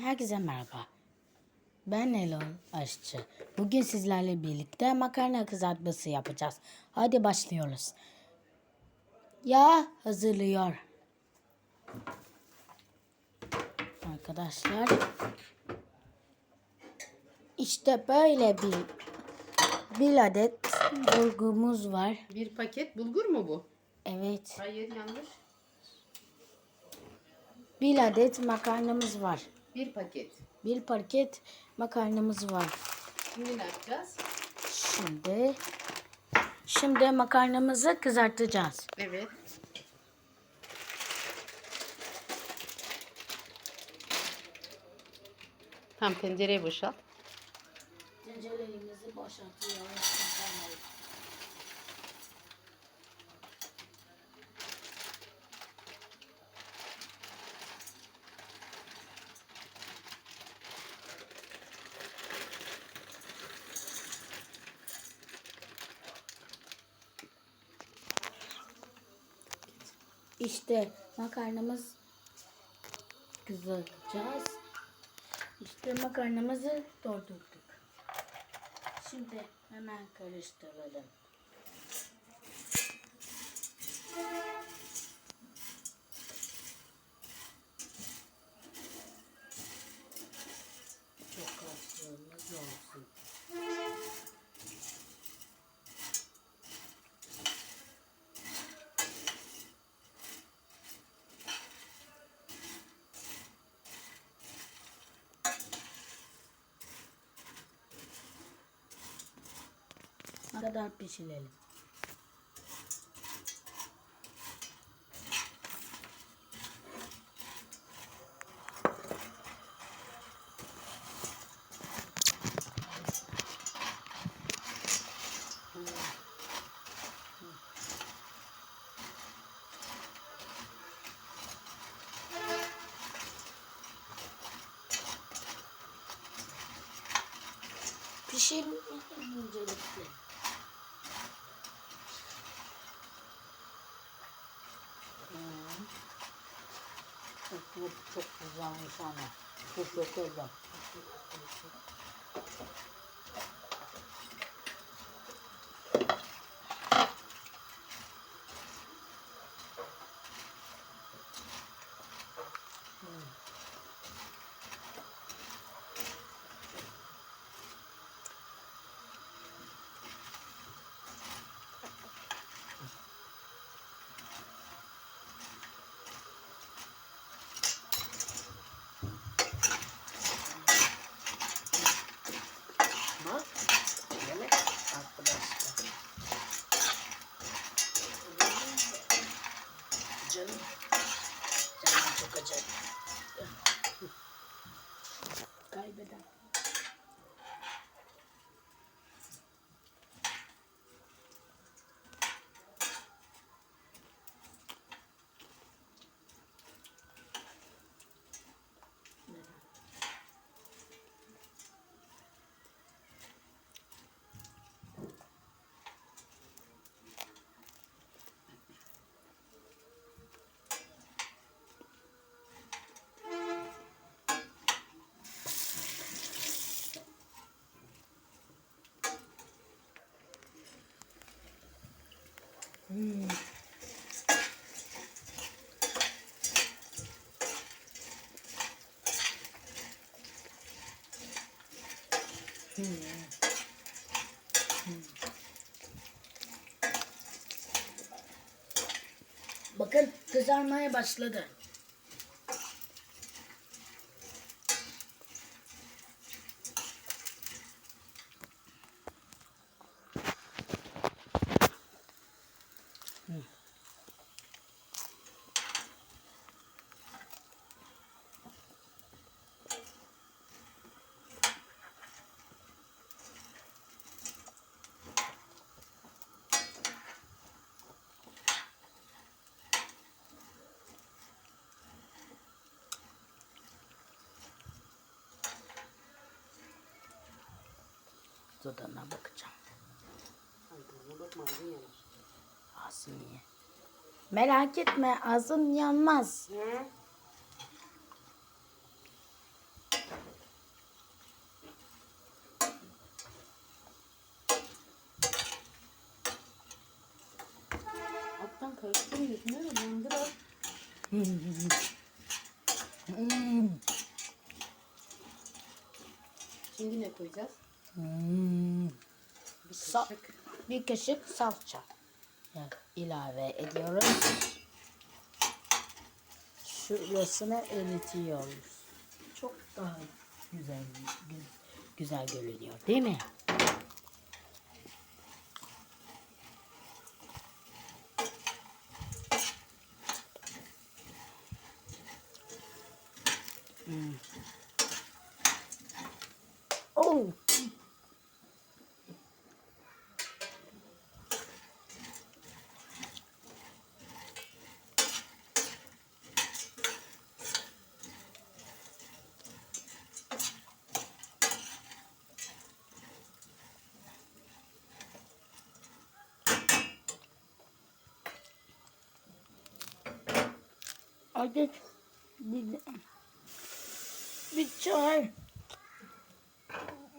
Herkese merhaba. Ben Elol Aşçı. Bugün sizlerle birlikte makarna kızartması yapacağız. Hadi başlıyoruz. Yağ hazırlıyor. Arkadaşlar. İşte böyle bir bir adet bulgumuz var. Bir paket bulgur mu bu? Evet. Hayır yanlış. Bir adet makarnamız var. Bir paket. Bir paket makarnamız var. Şimdi ne yapacağız? Şimdi şimdi makarnamızı kızartacağız. Evet. Tam tencereye boşalt. Tencerelerimizi boşaltıyoruz. İşte makarnamız kızartacağız. İşte makarnamızı doldurduk. Şimdi hemen karıştıralım. Çok az suyumuz olsun. Ne kadar pişirelim. Pişirme incelikle. Hmm. Bu güzelmiş ana. Teşekkür ederim. Sokacak. Kaybeden. Bakın kızarmaya başladı. Dudana bakacağım. Ay bakma Merak etme ağzın yanmaz. Ne? Alttan karıştırın yüzünü yandır. Hmm. Hmm. Şimdi ne koyacağız? Bir kaşık. Bir kaşık salça ilave ediyoruz. Şurasını eritiyoruz. Çok daha güzel gü- güzel görünüyor değil mi? Hmm. Oh. Adet bir, bir çay.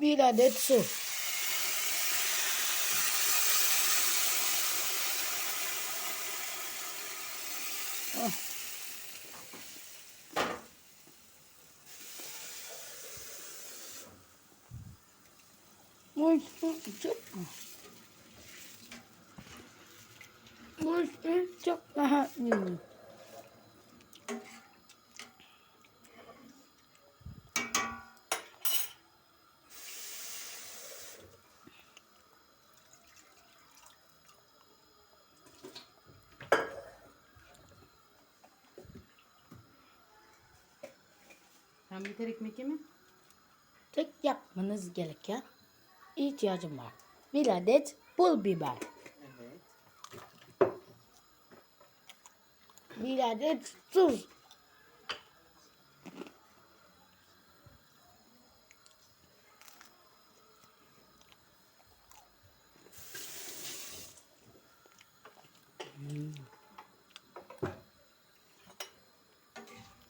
Bir adet su. Ah. Bu çok Bu çok daha iyi. Tam biter ekmek mi? Tek yapmanız gereken ihtiyacım var. Bir adet pul biber. Evet. Bir adet tuz.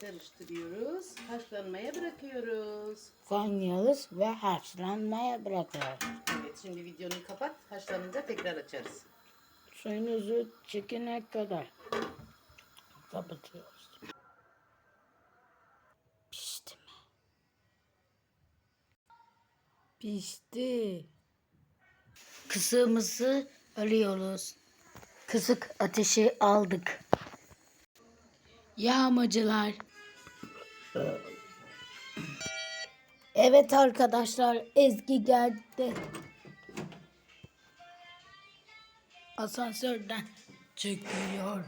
Karıştırıyoruz. Haşlanmaya bırakıyoruz. Kaynıyoruz ve haşlanmaya bırakıyoruz. Evet şimdi videonu kapat. Haşlanınca tekrar açarız. Suyunuzu çekene kadar kapatıyoruz. Pişti mi? Pişti. Kısığımızı alıyoruz. Kısık ateşi aldık. Yağmacılar. Evet arkadaşlar Ezgi geldi. Asansörden çıkıyor.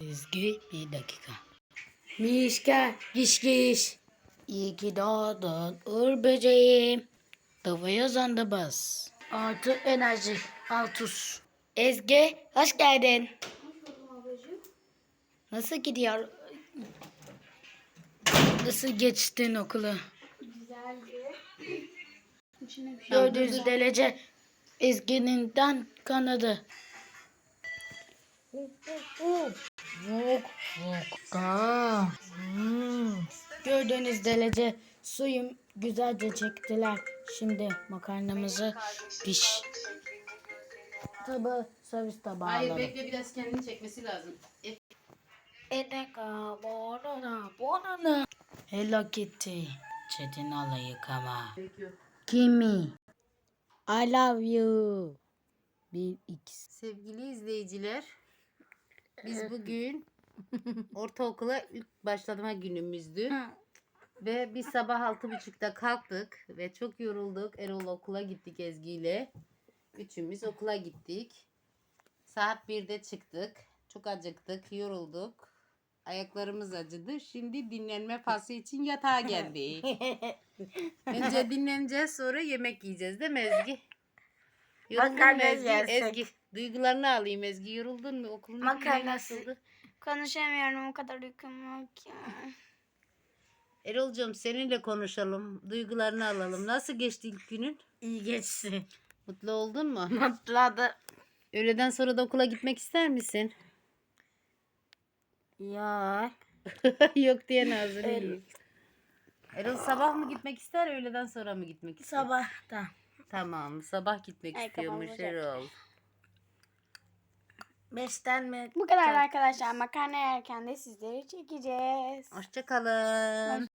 Ezgi bir dakika. Mişka giş giş. İyi ki doğdun Uğur böceğim. Tavaya zanda bas. Artı enerji. Altus. Ezgi hoş geldin. Nasıl gidiyor? Nasıl geçtin okulu? Güzeldi. Şey Gördüğünüz derece ezgininden kanadı. Gördüğünüz derece suyu güzelce çektiler. Şimdi makarnamızı piş. Tabağı servis tabağı Hayır alalım. bekle biraz kendini çekmesi lazım. E, Edeka, bonana, bonana. Hello Kitty. Çetin alayı kama. gerek yok. Kimi? I love you. Bir ikisi. Sevgili izleyiciler, biz bugün ortaokula ilk başlama günümüzdü. Ve biz sabah altı buçukta kalktık ve çok yorulduk. Erol okula gittik Ezgi ile. Üçümüz okula gittik. Saat 1'de çıktık. Çok acıktık, yorulduk. Ayaklarımız acıdı. Şimdi dinlenme faslı için yatağa geldik. Önce dinleneceğiz sonra yemek yiyeceğiz değil mi Ezgi? Yoruldun mu Makarna Ezgi? yersek. Ezgi duygularını alayım Ezgi. Yoruldun mu? Okulun günleri Makarnası. nasıldı? Konuşamıyorum o kadar uykum yok ya. Erol'cum seninle konuşalım. Duygularını alalım. Nasıl geçti ilk günün? İyi geçsin. Mutlu oldun mu? Mutladı. Öğleden sonra da okula gitmek ister misin? Ya. Yok diyen ağzını yiyor. Erol sabah mı gitmek ister, öğleden sonra mı gitmek ister? Sabahta. Tamam, sabah gitmek Ay, istiyormuş kafam. Erol. Beşten mi? Bu kadar arkadaşlar. Makarna yerken de sizleri çekeceğiz. Hoşçakalın.